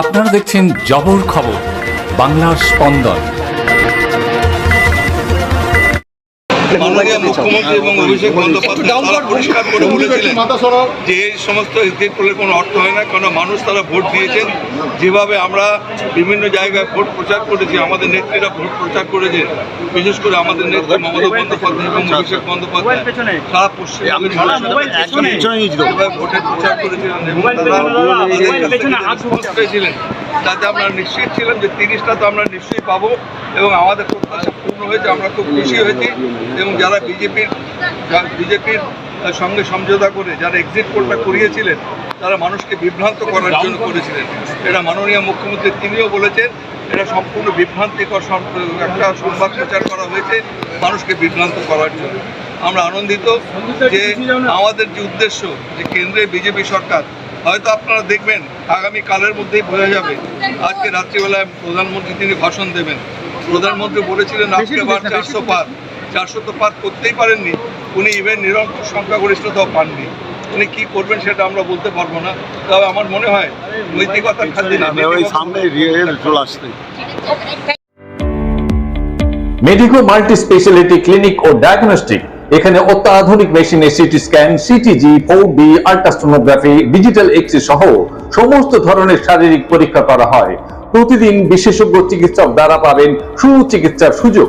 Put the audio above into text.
আপনারা দেখছেন জবর খবর বাংলার স্পন্দন। মুখ্যমন্ত্রী এবং অভিষেক বন্দ্যোপাধ্যায় পরিষ্কার করে বলেছিলেন যে এই সমস্ত কোনো অর্থ হয় না কারণ মানুষ তারা ভোট দিয়েছেন। যেভাবে আমরা বিভিন্ন জায়গায় ভোট প্রচার করেছি আমাদের নেত্রীরা ভোট প্রচার করেছে বিশেষ করে আমাদের নেত্রী মমতা বন্দ্যোপাধ্যায় এবং অভিষেক বন্দ্যোপাধ্যায় সারা ভোটের প্রচার করেছিলেন তাতে আমরা নিশ্চিত ছিলাম যে তিরিশটা তো আমরা নিশ্চয়ই পাবো এবং আমাদের প্রত্যাশা পূর্ণ হয়েছে আমরা খুব খুশি হয়েছি এবং যারা বিজেপির বিজেপির সঙ্গে সমঝোতা করে যারা এক্সিট পোলটা করিয়েছিলেন তারা মানুষকে বিভ্রান্ত করার জন্য করেছিলেন। এটা মাননীয় মুখ্যমন্ত্রী তিনিও বলেছেন এটা সম্পূর্ণ বিভ্রান্তিকর একটা সংবাদ প্রচার করা হয়েছে মানুষকে বিভ্রান্ত করার জন্য। আমরা আনন্দিত যে আমাদের যে উদ্দেশ্য যে কেন্দ্রে বিজেপি সরকার হয়তো আপনারা দেখবেন আগামী কালের মধ্যেই বোঝা যাবে আজকে রাত্রিবেলায় প্রধানমন্ত্রী তিনি ভাষণ দেবেন। প্রধানমন্ত্রী বলেছিলেন আজকে বার চারশো পার চারশো তো পার করতেই পারেননি। উনি ইভেন নিরঙ্কুশ সংখ্যাগরিষ্ঠতাও পাননি। উনি কি করবেন সেটা আমরা বলতে পারব না। তবে আমার মনে হয় নৈতিকতার খাতিরে ওই সামনে রিয়েল চলে আসছে। মেডিকো মাল্টি স্পেশালিটি ক্লিনিক ও ডায়াগনস্টিক এখানে অত্যাধুনিক মেশিনে CT scan CTG four D ultrasonography digital X সহ সমস্ত ধরনের শারীরিক পরীক্ষা করা হয়। প্রতিদিন বিশেষজ্ঞ চিকিৎসক দ্বারা পাবেন সুচিকিৎসার সুযোগ।